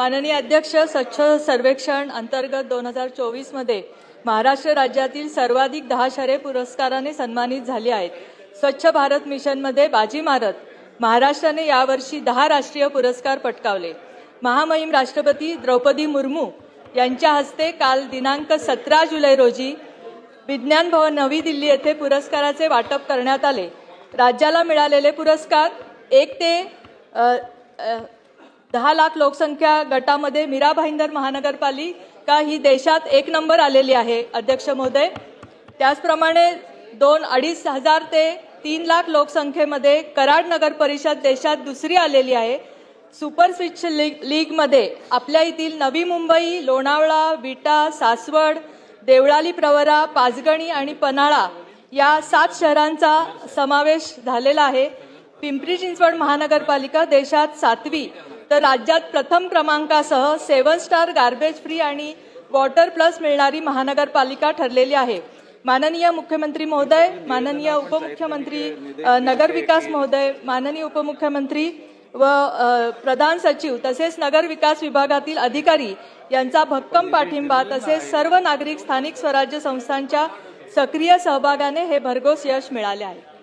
माननीय अध्यक्ष स्वच्छ सर्वेक्षण अंतर्गत दोन हजार चोवीसमध्ये महाराष्ट्र राज्यातील सर्वाधिक दहा शहरे पुरस्काराने सन्मानित झाली आहेत. स्वच्छ भारत मिशनमध्ये बाजी मारत महाराष्ट्राने यावर्षी दहा राष्ट्रीय पुरस्कार पटकावले. महामहिम राष्ट्रपती द्रौपदी मुर्मू यांच्या हस्ते काल दिनांक सतरा जुलै रोजी विज्ञान भवन नवी दिल्ली येथे पुरस्काराचे वाटप करण्यात आले. राज्याला मिळालेले पुरस्कार एक ते आ, आ, दहा लाख लोकसंख्या गटामध्ये मीरा भाईंदर महानगरपालिका ही देशात एक नंबर आलेली आहे अध्यक्ष महोदय? त्याचप्रमाणे दोन अडीच हजार ते तीन लाख लोकसंख्येमध्ये कराड नगर परिषद देशात दुसरी आलेली आहे. सुपर स्विच लीग लीगमध्ये आपल्या येथील नवी मुंबई लोणावळा विटा सासवड देवळाली प्रवरा पाचगणी आणि पन्हाळा या सात शहरांचा समावेश झालेला आहे. पिंपरी चिंचवड महानगरपालिका देशात सातवी तर राज्यात प्रथम क्रमांकासह सेवन स्टार गार्बेज फ्री आणि वॉटर प्लस मिळणारी महानगरपालिका ठरलेली आहे. माननीय मुख्यमंत्री महोदय माननीय उपमुख्यमंत्री नगरविकास महोदय माननीय उपमुख्यमंत्री व प्रधान सचिव तसेच नगर विकास विभागातील अधिकारी यांचा भक्कम पाठिंबा तसेच सर्व नागरिक स्थानिक स्वराज्य संस्थांच्या सक्रिय सहभागाने हे भरघोस यश मिळाले आहे.